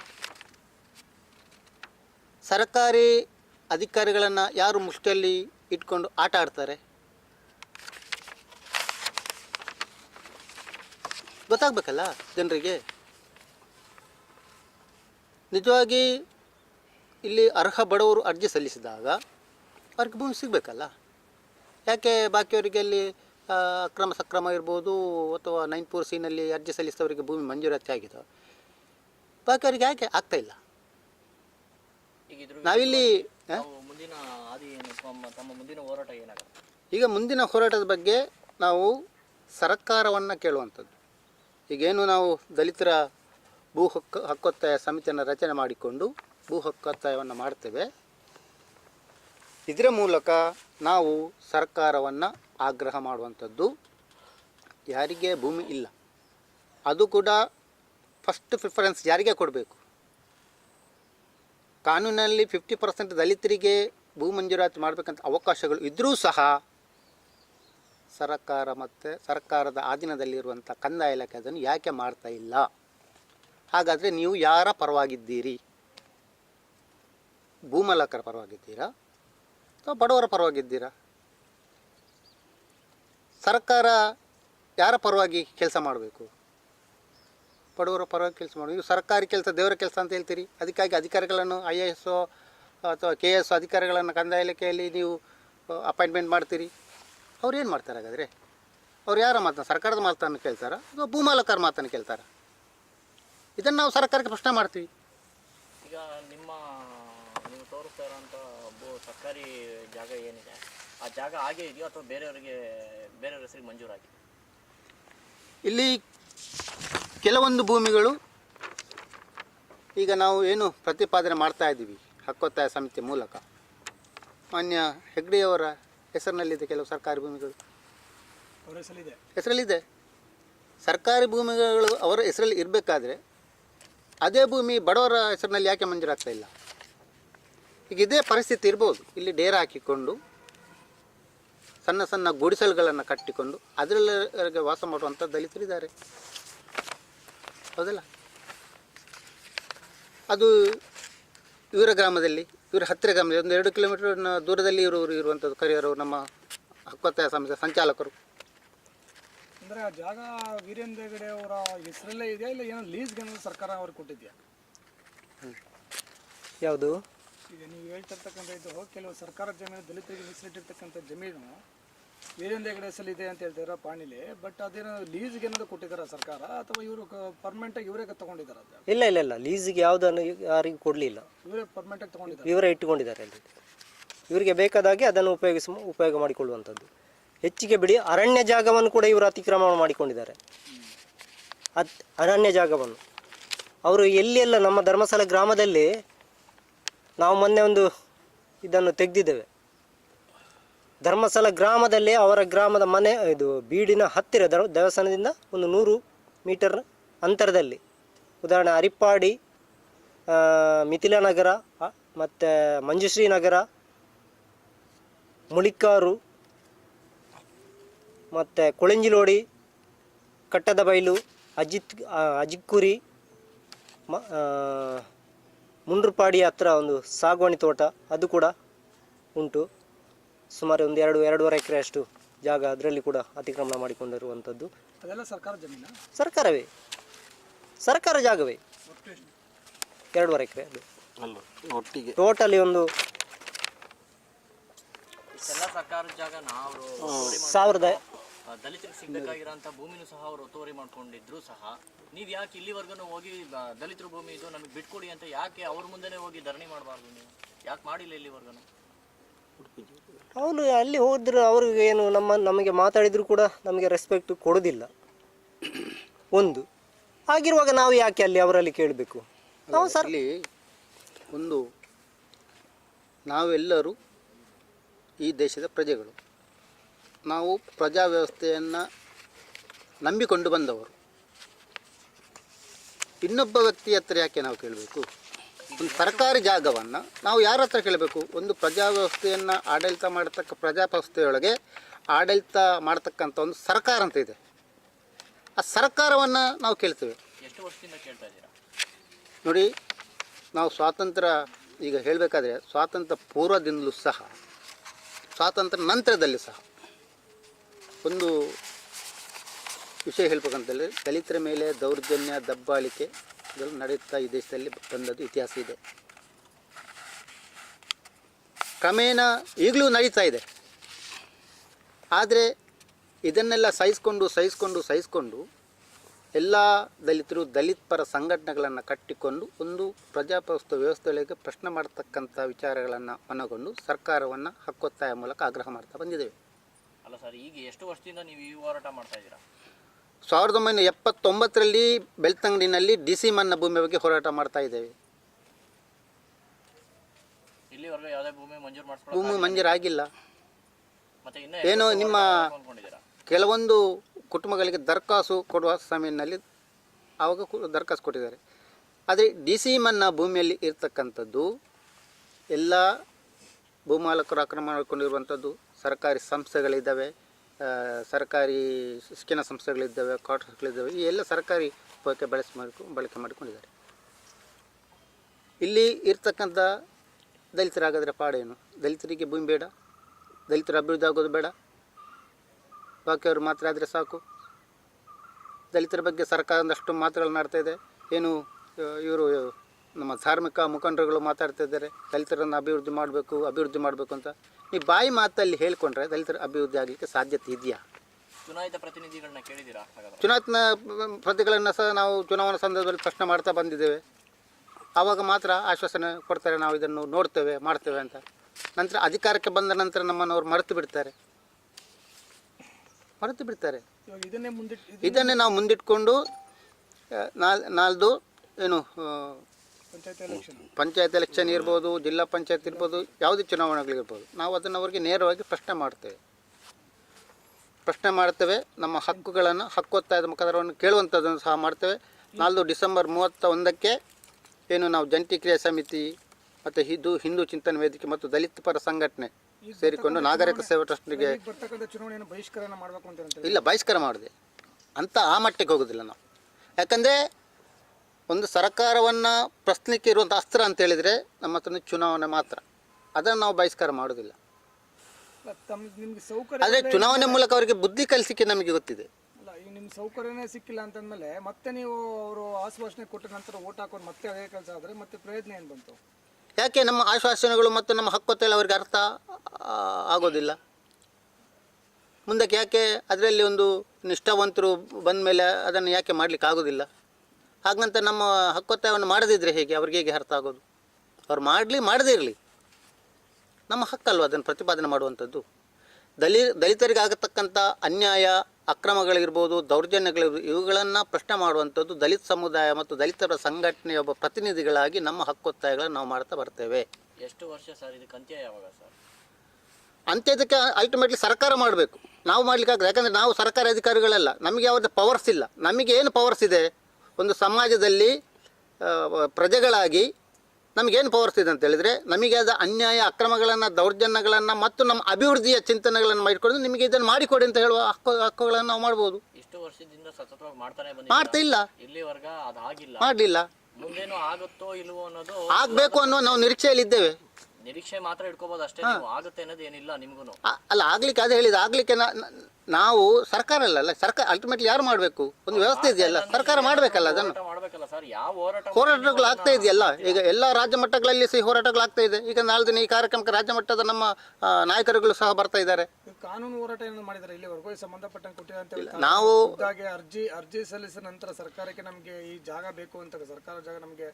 ಸರ್ಕಾರಿ ಅಧಿಕಾರಿಗಳನ್ನು ಯಾರು ಮುಷ್ಟಿಯಲ್ಲಿ ಇಟ್ಕೊಂಡು ಆಟ ಆಡ್ತಾರೆ? ಗೊತ್ತಾಗಬೇಕಲ್ಲ ಜನರಿಗೆ? ನಿಜವಾಗಿ ಇಲ್ಲಿ ಅರ್ಹ ಬಡವರು ಅರ್ಜಿ ಸಲ್ಲಿಸಿದಾಗ ಅವ್ರಿಗೆ ಭೂಮಿ ಸಿಗಬೇಕಲ್ಲ. ಯಾಕೆ ಬಾಕಿಯವರಿಗೆ ಅಲ್ಲಿ ಅಕ್ರಮ ಸಕ್ರಮ ಇರ್ಬೋದು ಅಥವಾ ನೈನ್ ಫೋರ್ ಸಿನಲ್ಲಿ ಅರ್ಜಿ ಸಲ್ಲಿಸಿದವರಿಗೆ ಭೂಮಿ ಮಂಜೂರಾತಿ ಆಗಿದೆ? ಬಾಕಿಯವರಿಗೆ ಯಾಕೆ ಆಗ್ತಾ ಇಲ್ಲ? ನಾವಿಲ್ಲಿ ಈಗ ಮುಂದಿನ ಹೋರಾಟದ ಬಗ್ಗೆ ನಾವು ಸರ್ಕಾರವನ್ನು ಕೇಳುವಂಥದ್ದು. ಈಗೇನು ನಾವು ದಲಿತರ ಭೂ ಹಕ್ಕು ಹಕ್ಕೊತ್ತಾಯ ಸಮಿತಿಯನ್ನು ರಚನೆ ಮಾಡಿಕೊಂಡು ಭೂ ಹಕ್ಕೊತ್ತಾಯವನ್ನು ಮಾಡ್ತೇವೆ. ಇದರ ಮೂಲಕ ನಾವು ಸರ್ಕಾರವನ್ನು ಆಗ್ರಹ ಮಾಡುವಂಥದ್ದು ಯಾರಿಗೆ ಭೂಮಿ ಇಲ್ಲ. ಅದು ಕೂಡ ಫಸ್ಟ್ ಪ್ರಿಫರೆನ್ಸ್ ಯಾರಿಗೆ ಕೊಡಬೇಕು? ಕಾನೂನಲ್ಲಿ ಫಿಫ್ಟಿ ಪರ್ಸೆಂಟ್ ದಲಿತರಿಗೆ ಭೂ ಮಂಜೂರಾತಿ ಮಾಡಬೇಕಂತ ಅವಕಾಶಗಳು ಇದ್ದರೂ ಸಹ ಸರ್ಕಾರ ಮತ್ತು ಸರ್ಕಾರದ ಅಧೀನದಲ್ಲಿರುವಂಥ ಕಂದಾಯ ಇಲಾಖೆ ಅದನ್ನು ಯಾಕೆ ಮಾಡ್ತಾ ಇಲ್ಲ? ಹಾಗಾದರೆ ನೀವು ಯಾರ ಪರವಾಗಿದ್ದೀರಿ? ಭೂಮಾಲಕರ ಪರವಾಗಿದ್ದೀರಾ? ಅಥವಾ ಬಡವರ ಪರವಾಗಿದ್ದೀರಾ? ಸರ್ಕಾರ ಯಾರ ಪರವಾಗಿ ಕೆಲಸ ಮಾಡಬೇಕು? ಬಡವರ ಪರವಾಗಿ ಕೆಲಸ ಮಾಡಬೇಕು. ನೀವು ಸರ್ಕಾರಿ ಕೆಲಸ, ದೇವರ ಕೆಲಸ ಅಂತ ಹೇಳ್ತೀರಿ? ಅದಕ್ಕಾಗಿ ಅಧಿಕಾರಿಗಳನ್ನು, ಐ ಎ ಎಸ್ ಅಥವಾ ಕೆ ಎಸ್ ಅಧಿಕಾರಿಗಳನ್ನು ಕಂದಾಯ ಇಲಾಖೆಯಲ್ಲಿ ನೀವು ಅಪಾಯಿಂಟ್ಮೆಂಟ್ ಮಾಡ್ತೀರಿ? ಅವ್ರು ಏನು ಮಾಡ್ತಾರೆ ಹಾಗಾದರೆ? ಅವ್ರು ಯಾರ ಮಾತನ್ನು ಸರ್ಕಾರದ ಮಾತನ್ನು ಕೇಳ್ತಾರ? ಅಥವಾ ಭೂಮಾಲಕರ ಮಾತನ್ನು ಕೇಳ್ತಾರ? ಇದನ್ನು ನಾವು ಸರ್ಕಾರಕ್ಕೆ ಪ್ರಶ್ನೆ ಮಾಡ್ತೀವಿ. ಈಗ ನಿಮ್ಮ ನೀವು ತೋರಿಸ್ತಾ ಇರೋಂಥ ಭೂ ಸರ್ಕಾರಿ ಜಾಗ ಏನಿದೆ? ಆ ಜಾಗ ಹಾಗೆ ಇದೆಯೋ ಅಥವಾ ಬೇರೆಯವರಿಗೆ ಬೇರೆಯವ್ರ ಹೆಸರಿಗೆ ಮಂಜೂರಾಗಿದೆ ಇಲ್ಲಿ ಕೆಲವೊಂದು ಭೂಮಿಗಳು ಈಗ ನಾವು ಏನು ಪ್ರತಿಪಾದನೆ ಮಾಡ್ತಾ ಇದ್ದೀವಿ ಹಕ್ಕೊತ್ತಾಯ ಸಮಿತಿ ಮೂಲಕ. ಮಾನ್ಯ ಹೆಗ್ಡೆಯವರ ಹೆಸರಿನಲ್ಲಿದೆ ಕೆಲವು ಸರ್ಕಾರಿ ಭೂಮಿಗಳು. ಅವರ ಹೆಸರಲ್ಲಿದೆ ಹೆಸರಲ್ಲಿದೆ. ಸರ್ಕಾರಿ ಭೂಮಿಗಳು ಅವರ ಹೆಸರಲ್ಲಿ ಇರಬೇಕಾದ್ರೆ ಅದೇ ಭೂಮಿ ಬಡವರ ಹೆಸರಿನಲ್ಲಿ ಯಾಕೆ ಮಂಜೂರಾಗ್ತಾ ಇಲ್ಲ? ಈಗ ಇದೇ ಪರಿಸ್ಥಿತಿ ಇರ್ಬೋದು. ಇಲ್ಲಿ ಡೇರ ಹಾಕಿಕೊಂಡು ಸಣ್ಣ ಸಣ್ಣ ಗುಡಿಸಲುಗಳನ್ನು ಕಟ್ಟಿಕೊಂಡು ಅದರಲ್ಲಿ ವಾಸ ಮಾಡುವಂಥ ದಲಿತರಿದ್ದಾರೆ ಹೌದಲ್ಲ? ಅದು ಇವರ ಗ್ರಾಮದಲ್ಲಿ ಇವರ ಹತ್ತಿರ ಗಮನ ಒಂದು ಎರಡು ಕಿಲೋಮೀಟರ್ ದೂರದಲ್ಲಿ ಇವರು ಇರುವಂಥದ್ದು ಕರಿಯರು ನಮ್ಮ ಹಕ್ಕೊತ್ತಾಯ ಸಂಸ್ಥೆ ಸಂಚಾಲಕರು. ಅಂದರೆ ಆ ಜಾಗ ವೀರೇಂದ್ರ ಹೆಗಡೆ ಅವರ ಹೆಸರಲ್ಲೇ ಇದೆಯಾ ಇಲ್ಲ ಏನೋ ಲೀಸ್ಗೆ ಸರ್ಕಾರ ಅವ್ರಿಗೆ ಕೊಟ್ಟಿದೆಯಾ? ಯಾವುದು? ಈಗ ನೀವು ಹೇಳ್ತಿರ್ತಕ್ಕಂಥ ಇದು ಕೆಲವು ಸರ್ಕಾರ ಜಮೀನು ದಲಿತರಿಗೆ ಮೀಸಲಿಟ್ಟಿರ್ತಕ್ಕಂಥ ಜಮೀನು ವೀರೇಂದ್ರ ಹೆಗಡೆ ಇದೆ ಅಂತ ಹೇಳ್ತಿದಾರೆ ಪಾಣಿಲಿ ಬಟ್ ಅದೇನೋ ಲೀಸ್ಗೆ ಏನಾದ್ರು ಕೊಟ್ಟಿದ್ದಾರೆ ಸರ್ಕಾರ? ಅಥವಾ ಇವರು ಪರ್ಮನೆಂಟ್ ಆಗಿ ಇವರೇ ತಗೊಂಡಿದ್ದಾರೆ ಇಲ್ಲ ಇಲ್ಲ ಇಲ್ಲ. ಲೀಸಿಗೆ ಯಾವುದನ್ನು ಯಾರಿಗೂ ಕೊಡಲಿಲ್ಲ. ಇವರೇ ಪರ್ಮನೆಂಟ್ ಆಗಿ ತಗೊಂಡಿದ್ದಾರೆ? ಇವರೇ ಇಟ್ಟುಕೊಂಡಿದ್ದಾರೆ ಅಲ್ಲಿ. ಇವರಿಗೆ ಬೇಕಾದಾಗೆ ಅದನ್ನು ಉಪಯೋಗಿಸ ಉಪಯೋಗ ಮಾಡಿಕೊಳ್ಳುವಂಥದ್ದು. ಹೆಚ್ಚಿಗೆ ಬಿಡಿ ಅರಣ್ಯ ಜಾಗವನ್ನು ಕೂಡ ಇವರು ಅತಿಕ್ರಮಣ ಮಾಡಿಕೊಂಡಿದ್ದಾರೆ. ಅತ್ ಅರಣ್ಯ ಜಾಗವನ್ನು. ಅವರು ಎಲ್ಲಿಯೆಲ್ಲ ನಮ್ಮ ಧರ್ಮಸ್ಥಳ ಗ್ರಾಮದಲ್ಲಿ ನಾವು ಮೊನ್ನೆ ಒಂದು ಇದನ್ನು ತೆಗೆದಿದ್ದೇವೆ. ಧರ್ಮಸ್ಥಳ ಗ್ರಾಮದಲ್ಲಿ ಅವರ ಗ್ರಾಮದ ಮನೆ, ಇದು ಬೀಡಿನ ಹತ್ತಿರ ದೇವಸ್ಥಾನದಿಂದ ಒಂದು ನೂರು ಮೀಟರ್ ಅಂತರದಲ್ಲಿ. ಉದಾಹರಣೆ, ಅರಿಪ್ಪಾಡಿ ಮಿಥಿಲ ನಗರ ಮತ್ತು ಮಂಜುಶ್ರೀ ನಗರ ಮುಳಿಕಾರು ಮತ್ತು ಕೊಳೆಂಜಿಲೋಡಿ ಕಟ್ಟದ ಬೈಲು ಅಜಿತ್ ಅಜಿಕ್ಕುರಿ, ಮ ಮುಂಡ್ರುಪಾಡಿ ಹತ್ರ ಒಂದು ಸಾಗುವಾಣಿ ತೋಟ, ಅದು ಕೂಡ ಉಂಟು. ಸುಮಾರು ಒಂದು ಎರಡು ಎರಡೂವರೆ ಎಕರೆ ಅಷ್ಟು ಜಾಗ ಅದರಲ್ಲಿ ಕೂಡ ಅತಿಕ್ರಮಣ ಮಾಡಿಕೊಂಡಿರುವಂಥದ್ದು. ಅದೆಲ್ಲ ಸರ್ಕಾರ ಜಮೀನ? ಸರ್ಕಾರವೇ. ಸರ್ಕಾರ ಜಾಗವೇ. ಎರಡೂವರೆ ಎಕರೆ ಅದು. ಅಲ್ಲ ಒಟ್ಟಿಗೆ. ಟೋಟಲಿ ಒಂದು ಸಾವಿರದ ದಲಿತರಿಗೆ ಸಿಗ್ಬೇಕಾಗಿರೋಂಥ ಭೂಮಿನೂ ಸಹ ಅವರು ಒತ್ತುವರಿ ಮಾಡ್ಕೊಂಡಿದ್ರು ಸಹ ನೀವು ಯಾಕೆ ಇಲ್ಲಿವರೆಗೂ ಹೋಗಿ ದಲಿತರ ಭೂಮಿ ಇದು ನಮಗೆ ಬಿಟ್ಕೊಡಿ ಅಂತ ಯಾಕೆ ಅವ್ರ ಮುಂದೆನೇ ಹೋಗಿ ಧರಣಿ ಮಾಡಬಾರ್ದು ನೀವು? ಯಾಕೆ ಮಾಡಿಲ್ಲ ಇಲ್ಲಿವರೆಗೂ ಅವನು ಅಲ್ಲಿ ಹೋದ್ರೆ ಅವ್ರಿಗೆ ಏನು ನಮ್ಮ ನಮಗೆ ಮಾತಾಡಿದ್ರು ಕೂಡ ನಮಗೆ ರೆಸ್ಪೆಕ್ಟ್ ಕೊಡೋದಿಲ್ಲ. ಒಂದು ಆಗಿರುವಾಗ ನಾವು ಯಾಕೆ ಅಲ್ಲಿ ಅವರಲ್ಲಿ ಕೇಳಬೇಕು? ನಾವು ಸರ್ ಒಂದು ನಾವೆಲ್ಲರೂ ಈ ದೇಶದ ಪ್ರಜೆಗಳು. ನಾವು ಪ್ರಜಾ ವ್ಯವಸ್ಥೆಯನ್ನು ನಂಬಿಕೊಂಡು ಬಂದವರು. ಇನ್ನೊಬ್ಬ ವ್ಯಕ್ತಿ ಹತ್ರ ಯಾಕೆ ನಾವು ಕೇಳಬೇಕು? ಒಂದು ಸರ್ಕಾರಿ ಜಾಗವನ್ನು ನಾವು ಯಾರ ಹತ್ರ ಕೇಳಬೇಕು? ಒಂದು ಪ್ರಜಾವ್ಯವಸ್ಥೆಯನ್ನು ಆಡಳಿತ ಮಾಡತಕ್ಕ ಪ್ರಜಾವ್ಯವಸ್ಥೆಯೊಳಗೆ ಆಡಳಿತ ಮಾಡತಕ್ಕಂಥ ಒಂದು ಸರ್ಕಾರ ಅಂತ ಇದೆ. ಆ ಸರ್ಕಾರವನ್ನು ನಾವು ಕೇಳ್ತೇವೆ. ನೋಡಿ ನಾವು ಸ್ವಾತಂತ್ರ್ಯ ಈಗ ಹೇಳಬೇಕಾದ್ರೆ ಸ್ವಾತಂತ್ರ್ಯ ಪೂರ್ವದಿಂದಲೂ ಸಹ ಸ್ವಾತಂತ್ರ್ಯ ನಂತರದಲ್ಲಿ ಸಹ ಒಂದು ವಿಷಯ ಹೇಳ್ಬೇಕಂತಂದರೆ ದಲಿತರ ಮೇಲೆ ದೌರ್ಜನ್ಯ ದಬ್ಬಾಳಿಕೆಗಳು ನಡೆಯುತ್ತಾ ಈ ದೇಶದಲ್ಲಿ ಬಂದದ್ದು ಇತಿಹಾಸ ಇದೆ. ಕ್ರಮೇಣ ಈಗಲೂ ನಡೀತಾ ಇದೆ. ಆದರೆ ಇದನ್ನೆಲ್ಲ ಸಹಿಸ್ಕೊಂಡು ಸಹಿಸ್ಕೊಂಡು ಸಹಿಸ್ಕೊಂಡು ಎಲ್ಲ ದಲಿತರು ದಲಿತ ಪರ ಸಂಘಟನೆಗಳನ್ನು ಕಟ್ಟಿಕೊಂಡು ಒಂದು ಪ್ರಜಾಪ್ರಭುತ್ವ ವ್ಯವಸ್ಥೆಗಳಿಗೆ ಪ್ರಶ್ನೆ ಮಾಡತಕ್ಕಂಥ ವಿಚಾರಗಳನ್ನು ಮನಗೊಂಡು ಸರ್ಕಾರವನ್ನು ಹಕ್ಕೊತ್ತಾಯ ಮೂಲಕ ಆಗ್ರಹ ಮಾಡ್ತಾ ಬಂದಿದ್ದೇವೆ. ಅಲ್ಲ ಸರ್, ಈಗ ಎಷ್ಟು ವರ್ಷದಿಂದ ನೀವು ಈ ಹೋರಾಟ ಮಾಡ್ತಾ ಇದ್ದೀರಾ? ಸಾವಿರದ ಒಂಬೈನೂರ ಎಪ್ಪತ್ತೊಂಬತ್ತರಲ್ಲಿ ಬೆಳ್ತಂಗಡಿನಲ್ಲಿ ಡಿ ಸಿ ಮನ್ನ ಭೂಮಿ ಬಗ್ಗೆ ಹೋರಾಟ ಮಾಡ್ತಾ ಇದ್ದೇವೆ. ಭೂಮಿ ಮಂಜೂರಾಗಿಲ್ಲ. ಏನೋ ನಿಮ್ಮ ಕೆಲವೊಂದು ಕುಟುಂಬಗಳಿಗೆ ದರಖಾಸು ಕೊಡುವ ಸಮಯದಲ್ಲಿ ಆವಾಗ ದರ್ಖಾಸು ಕೊಟ್ಟಿದ್ದಾರೆ. ಆದರೆ ಡಿ ಸಿ ಮನ್ನ ಭೂಮಿಯಲ್ಲಿ ಇರತಕ್ಕಂಥದ್ದು ಎಲ್ಲ ಭೂಮಾಲಕರು ಆಕ್ರಮಣ ಮಾಡಿಕೊಂಡಿರುವಂಥದ್ದು ಸರ್ಕಾರಿ ಸಂಸ್ಥೆಗಳಿದ್ದಾವೆ. ಸರ್ಕಾರಿ ಶಿಕ್ಷಣ ಸಂಸ್ಥೆಗಳಿದ್ದಾವೆ ಕ್ವಾರ್ಟರ್ಸ್ಗಳಿದ್ದಾವೆ ಈ ಎಲ್ಲ ಸರ್ಕಾರಿ ಉಪಯೋಗಕ್ಕೆ ಬಳಸಿ ಬಳಕೆ ಮಾಡಿಕೊಂಡಿದ್ದಾರೆ. ಇಲ್ಲಿ ಇರ್ತಕ್ಕಂಥ ದಲಿತರಾಗಿದ್ರೆ ಪಾಡೇನು? ದಲಿತರಿಗೆ ಭೂಮಿ ಬೇಡ, ದಲಿತರ ಅಭಿವೃದ್ಧಿ ಆಗೋದು ಬೇಡ ಬಾಕಿಯವರು ಮಾತ್ರ ಆದರೆ ಸಾಕು. ದಲಿತರ ಬಗ್ಗೆ ಸರ್ಕಾರ ಒಂದಷ್ಟು ಮಾತುಗಳನ್ನ ಆಡ್ತಾ ಇದೆ. ಏನು ಇವರು, ನಮ್ಮ ಧಾರ್ಮಿಕ ಮುಖಂಡರುಗಳು ಮಾತಾಡ್ತಾ ಇದ್ದಾರೆ. ದಲಿತರನ್ನು ಅಭಿವೃದ್ಧಿ ಮಾಡಬೇಕು ಅಭಿವೃದ್ಧಿ ಮಾಡಬೇಕು ಅಂತ. ನೀವು ಬಾಯಿ ಮಾತಲ್ಲಿ ಹೇಳ್ಕೊಂಡ್ರೆ ದಲಿತರ ಅಭಿವೃದ್ಧಿ ಆಗಲಿಕ್ಕೆ ಸಾಧ್ಯತೆ ಇದೆಯಾ? ಚುನಾಯಿತ ಪ್ರತಿನಿಧಿಗಳನ್ನ ಕೇಳಿದ್ದೀರಾ? ಚುನಾವಣಾ ಪ್ರತಿಗಳನ್ನು ಸಹ ನಾವು ಚುನಾವಣಾ ಸಂದರ್ಭದಲ್ಲಿ ಪ್ರಶ್ನೆ ಮಾಡ್ತಾ ಬಂದಿದ್ದೇವೆ. ಆವಾಗ ಮಾತ್ರ ಆಶ್ವಾಸನೆ ಕೊಡ್ತಾರೆ ನಾವು ಇದನ್ನು ನೋಡ್ತೇವೆ ಮಾಡ್ತೇವೆ ಅಂತ. ನಂತರ ಅಧಿಕಾರಕ್ಕೆ ಬಂದ ನಂತರ ನಮ್ಮನ್ನು ಅವ್ರು ಮರೆತು ಬಿಡ್ತಾರೆ. ಮರೆತು ಬಿಡ್ತಾರೆ. ಇದನ್ನೇ ಮುಂದಿಟ್ಟು ಇದು ಇದನ್ನೇ ನಾವು ಮುಂದಿಟ್ಕೊಂಡು ನಾಲ್ ನಾಲ್ದು ಏನು ಪಂಚಾಯತ್ ಎಲೆಕ್ಷನ್ ಇರ್ಬೋದು ಜಿಲ್ಲಾ ಪಂಚಾಯತ್ ಇರ್ಬೋದು ಯಾವುದೇ ಚುನಾವಣೆಗಳಿರ್ಬೋದು ನಾವು ಅದನ್ನು ಅವರಿಗೆ ನೇರವಾಗಿ ಪ್ರಶ್ನೆ ಮಾಡ್ತೇವೆ. ಪ್ರಶ್ನೆ ಮಾಡ್ತೇವೆ ನಮ್ಮ ಹಕ್ಕುಗಳನ್ನು ಹಕ್ಕೊತ್ತಾಯದ ಮುಖಾಂತರವನ್ನು ಕೇಳುವಂಥದ್ದನ್ನು ಸಹ ಮಾಡ್ತೇವೆ. ನಾಲ್ದು ಡಿಸೆಂಬರ್ ಮೂವತ್ತ ಒಂದಕ್ಕೆ ಏನು ನಾವು ಜಂಟಿ ಕ್ರಿಯಾ ಸಮಿತಿ ಮತ್ತು ಹಿಂದೂ ಹಿಂದೂ ಚಿಂತನೆ ವೇದಿಕೆ ಮತ್ತು ದಲಿತ ಪರ ಸಂಘಟನೆ ಸೇರಿಕೊಂಡು ನಾಗರಿಕ ಸೇವಾ ಟ್ರಸ್ಟ್ಗೆ ಇಲ್ಲ ಬಹಿಷ್ಕಾರ ಮಾಡಿದೆ. ಅಂತ ಆ ಮಟ್ಟಿಗೆ ಹೋಗೋದಿಲ್ಲ ನಾವು. ಯಾಕಂದರೆ ಒಂದು ಸರ್ಕಾರವನ್ನು ಪ್ರಶ್ನೆಗೆ ಇರುವಂಥ ಅಸ್ತ್ರ ಅಂತ ಹೇಳಿದರೆ ನಮ್ಮ ಹತ್ರ ಚುನಾವಣೆ ಮಾತ್ರ. ಅದನ್ನು ನಾವು ಬಹಿಷ್ಕಾರ ಮಾಡೋದಿಲ್ಲ ಆದರೆ ಚುನಾವಣೆ ಮೂಲಕ ಅವರಿಗೆ ಬುದ್ಧಿ ಕಲಿಸಿಕೆ ನಮಗೆ ಗೊತ್ತಿದೆ. ನಿಮ್ಮ ಸೌಕರ್ಯನೇ ಸಿಕ್ಕಿಲ್ಲ ಅಂತಂದ್ಮೇಲೆ ಮತ್ತೆ ನೀವು ಅವರು ಆಶ್ವಾಸನೆ ಕೊಟ್ಟ ನಂತರ ಓಟ್ ಹಾಕೊಂಡು ಮತ್ತೆ ಅದೇ ಕೆಲಸ ಆದರೆ ಮತ್ತೆ ಪ್ರಯತ್ನ ಏನು ಬಂತು? ಯಾಕೆ ನಮ್ಮ ಆಶ್ವಾಸನೆಗಳು ಮತ್ತು ನಮ್ಮ ಹಕ್ಕೊತ್ತೆಲ್ಲ ಅವರಿಗೆ ಅರ್ಥ ಆಗೋದಿಲ್ಲ? ಮುಂದಕ್ಕೆ ಯಾಕೆ ಅದರಲ್ಲಿ ಒಂದು ನಿಷ್ಠಾವಂತರು ಬಂದ ಮೇಲೆ ಅದನ್ನು ಯಾಕೆ ಮಾಡಲಿಕ್ಕೆ ಆಗೋದಿಲ್ಲ ಹಾಗಂತ ನಮ್ಮ ಹಕ್ಕೊತ್ತಾಯವನ್ನು ಮಾಡದಿದ್ದರೆ ಹೇಗೆ? ಅವ್ರಿಗೆ ಹೇಗೆ ಅರ್ಥ ಆಗೋದು? ಅವ್ರು ಮಾಡಲಿ ಮಾಡದೇ ಇರಲಿ. ನಮ್ಮ ಹಕ್ಕಲ್ವ ಅದನ್ನು ಪ್ರತಿಪಾದನೆ ಮಾಡುವಂಥದ್ದು? ದಲಿ ದಲಿತರಿಗೆ ಆಗತಕ್ಕಂಥ ಅನ್ಯಾಯ ಅಕ್ರಮಗಳಿರ್ಬೋದು ದೌರ್ಜನ್ಯಗಳಿರ್ಬೋದು ಇವುಗಳನ್ನು ಪ್ರಶ್ನೆ ಮಾಡುವಂಥದ್ದು ದಲಿತ ಸಮುದಾಯ ಮತ್ತು ದಲಿತರ ಸಂಘಟನೆಯ ಒಬ್ಬ ಪ್ರತಿನಿಧಿಗಳಾಗಿ ನಮ್ಮ ಹಕ್ಕೊತ್ತಾಯಗಳನ್ನು ನಾವು ಮಾಡ್ತಾ ಬರ್ತೇವೆ. ಎಷ್ಟು ವರ್ಷ ಸರ್ ಇದಕ್ಕೆ ಅಂತ್ಯ ಯಾವಾಗ ಸರ್? ಅಂತ್ಯದಕ್ಕೆ ಅಲ್ಟಿಮೇಟ್ಲಿ ಸರ್ಕಾರ ಮಾಡಬೇಕು. ನಾವು ಮಾಡಲಿಕ್ಕಾಗಲ್ಲ ಯಾಕಂದರೆ ನಾವು ಸರ್ಕಾರಿ ಅಧಿಕಾರಿಗಳಲ್ಲ. ನಮಗೆ ಯಾವುದೇ ಪವರ್ಸ್ ಇಲ್ಲ. ನಮಗೆ ಏನು ಪವರ್ಸ್ ಇದೆ? ಒಂದು ಸಮಾಜದಲ್ಲಿ ಪ್ರಜೆಗಳಾಗಿ ನಮಗೇನು ಪವರ್ಸ್ ಇದೆ ಅಂತ ಹೇಳಿದರೆ ನಮಗೆ ಆದ ಅನ್ಯಾಯ ಅಕ್ರಮಗಳನ್ನು ದೌರ್ಜನ್ಯಗಳನ್ನು ಮತ್ತು ನಮ್ಮ ಅಭಿವೃದ್ಧಿಯ ಚಿಂತನೆಗಳನ್ನು ಮಾಡಿಕೊಂಡು ನಿಮಗೆ ಇದನ್ನು ಮಾಡಿಕೊಡಿ ಅಂತ ಹೇಳುವ ಹಕ್ಕು ಹಕ್ಕುಗಳನ್ನು ನಾವು ಮಾಡ್ಬೋದು. ಇಷ್ಟು ವರ್ಷದಿಂದ ಸತತವಾಗಿ ಮಾಡ್ತಾನೆ ಮಾಡ್ತಾ ಇಲ್ಲ. ಅದು ಅದಾಗಿಲ್ಲ. ಮಾಡಲಿಲ್ಲ. ಮುಂದೇನು ಆಗುತ್ತೋ ಇಲ್ವೋ ಅನ್ನೋದು ಆಗಬೇಕು ಅನ್ನೋ ನಾವು ನಿರೀಕ್ಷೆಯಲ್ಲಿದ್ದೇವೆ. ನಿರೀಕ್ಷೆ ಮಾತ್ರ ಇಟ್ಕೋಬಹುದು ಅಷ್ಟೇ ನೀವು ಆಗುತ್ತೆ ಅನ್ನೋದು ಏನಿಲ್ಲ ನಿಮ್ಗೂ ಆ- ಅಲ್ಲ ಆಗ್ಲಿಕ್ಕೆ ಅದೇ ಹೇಳಿದ ಆಗ್ಲಿಕ್ಕೆ ನಾ- ನಾ- ನಾವು ಸರ್ಕಾರ ಅಲ್ಲ ಅಲ್ಲ ಸರ್ಕಾರ ಅಲ್ಟಿಮೇಟ್ಲಿ ಯಾರು ಮಾಡಬೇಕು? ಒಂದು ವ್ಯವಸ್ಥೆ ಇದೆಯಲ್ಲ ಸರ್ಕಾರ ಮಾಡಬೇಕಲ್ಲ ಅದನ್ನು? ಹೋರಾಟ ಮಾಡ್ಬೇಕಲ್ಲ ಸರ್ ಯಾವ ಹೋರಾಟ ಹೋರಾಟಗಳು ಆಗ್ತಾ ಇದೆಯಲ್ಲ ಈಗ ಎಲ್ಲ ರಾಜ್ಯ ಮಟ್ಟಗಳಲ್ಲಿ ಸಹ ಹೋರಾಟಗಳು ಆಗ್ತಾ ಇದೆ. ಈಗ ನಾಳೆ ದಿನ ಈ ಕಾರ್ಯಕ್ರಮಕ್ಕೆ ರಾಜ್ಯ ಮಟ್ಟದ ನಮ್ಮ ಆ, ನಾಯಕರುಗಳು ಸಹ ಬರ್ತಾ ಇದ್ದಾರೆ. ಈಗ ಕಾನೂನು ಹೋರಾಟ ಏನು ಮಾಡಿದ್ದಾರೆ ಇಲ್ಲಿವರೆಗೂ ಈ ಸಂಬಂಧಪಟ್ಟಂಗೆ ನಾವು ಖುದ್ದಾಗಿ ಅರ್ಜಿ ಅರ್ಜಿ ಸಲ್ಲಿಸಿದ ನಂತರ ಸರ್ಕಾರಕ್ಕೆ ನಮಗೆ ಈ ಜಾಗ ಬೇಕು ಅಂತ ಸರ್ಕಾರ ಜಾಗ ನಮಗೆ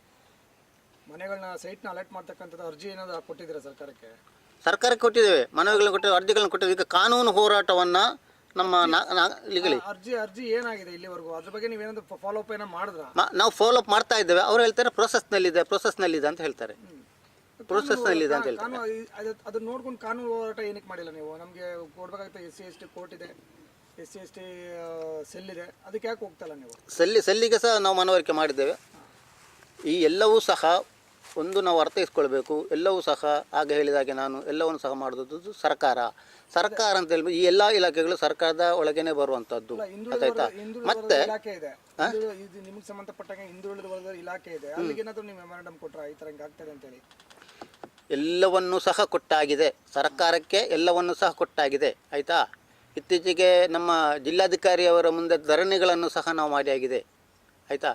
ಮನೆಗಳನ್ನ ಸೈಟ್ನ ಅಲರ್ಟ್ ಮಾಡ್ತಕ್ಕಂಥದ್ದು ಅರ್ಜಿ ಏನಾದರೂ ಕೊಟ್ಟಿದ್ದೀರಾ ಸರ್ಕಾರಕ್ಕೆ? ಸರ್ಕಾರಕ್ಕೆ ಕೊಟ್ಟಿದ್ದೇವೆ. ಮನವಿಗಳನ್ನ ಕೊಟ್ಟಿದ್ದೇವೆ ಅರ್ಜಿಗಳನ್ನು ಕೊಟ್ಟಿದ್ದೇವೆ. ಈಗ ಕಾನೂನು ಹೋರಾಟವನ್ನು ನಮ್ಮ ನಾ- ನಾ- ಇಲ್ಲಿ ಅರ್ಜಿ ಅರ್ಜಿ ಏನಾಗಿದೆ ಇಲ್ಲಿವರೆಗೂ? ಅದ್ರ ಬಗ್ಗೆ ನೀವೇನಾದ್ರು ಫಾಲೋ ಅಪ್ ಏನೋ ಮಾಡಿದ್ರ? ಮ- ನಾವು ಫಾಲೋ ಅಪ್ ಮಾಡ್ತಾ ಇದ್ದೇವೆ. ಅವ್ರು ಹೇಳ್ತಾರೆ ಪ್ರೊಸೆಸ್ನಲ್ಲಿದೆ ಪ್ರೊಸೆಸ್ನಲ್ಲಿದೆ ಅಂತ ಹೇಳ್ತಾರೆ. ಪ್ರೊಸೆಸ್ನಲ್ಲಿದೆ ಅಂತ ಹೇಳ್ತಾರೆ. ಕಾನೂನು ಅದು ಅದನ್ನ ನೋಡ್ಕೊಂಡು ಕಾನೂನು ಹೋರಾಟ ಏನಕ್ಕೆ ಮಾಡಿಲ್ಲ ನೀವು? ನಮಗೆ ಕೊಡ್ಬೇಕಾಗುತ್ತೆ S C S T court ಇದೆ. S C S T cell ಇದೆ. ಅದಕ್ಕೆ ಯಾಕೆ ಹೋಗ್ತಲ್ಲ ನೀವು? ಸಲ್ಲಿ ಸಲ್ಲಿಗೆ ಸಹ ನಾವು ಮನವರಿಕೆ ಮಾಡಿದ್ದೇವೆ. ಈ ಎಲ್ಲವೂ ಸಹ ಒಂದು ನಾವು ಅರ್ಥೈಸ್ಕೊಳ್ಬೇಕು ಎಲ್ಲವೂ ಸಹ ಆಗ ಹೇಳಿದಾಗೆ ನಾನು ಎಲ್ಲವನ್ನು ಸಹ ಮಾಡೋದು ಸರ್ಕಾರ. ಸರ್ಕಾರ ಅಂತ ಹೇಳಿ ಈ ಎಲ್ಲ ಇಲಾಖೆಗಳು ಸರ್ಕಾರದ ಒಳಗೇನೆ ಬರುವಂತದ್ದು. ಆಯ್ತಾ ಗೊತ್ತಾಯ್ತಾ ಮತ್ತೆ ನಿಮಗೆ ಸಂಬಂಧಪಟ್ಟಂಗೆ ಹಿಂದುಳಿದ ವರ್ಗದ ಇಲಾಖೆ ಇದೆ. ನೀವು ಮೆಮೊರಾಂಡಮ್ ಕೊಟ್ರ? ಈ ತರ ಆಗ್ತದೆ ಅಂತ ಹೇಳಿ. ಎಲ್ಲವನ್ನು ಸಹ ಕೊಟ್ಟಾಗಿದೆ. ಸರ್ಕಾರಕ್ಕೆ ಎಲ್ಲವನ್ನು ಸಹ ಕೊಟ್ಟಾಗಿದೆ. ಆಯಿತಾ? ಇತ್ತೀಚೆಗೆ ನಮ್ಮ ಜಿಲ್ಲಾಧಿಕಾರಿಯವರ ಮುಂದೆ ಧರಣಿಗಳನ್ನು ಸಹ ನಾವು ಮಾಡಿ ಆಗಿದೆ. ಆಯಿತಾ?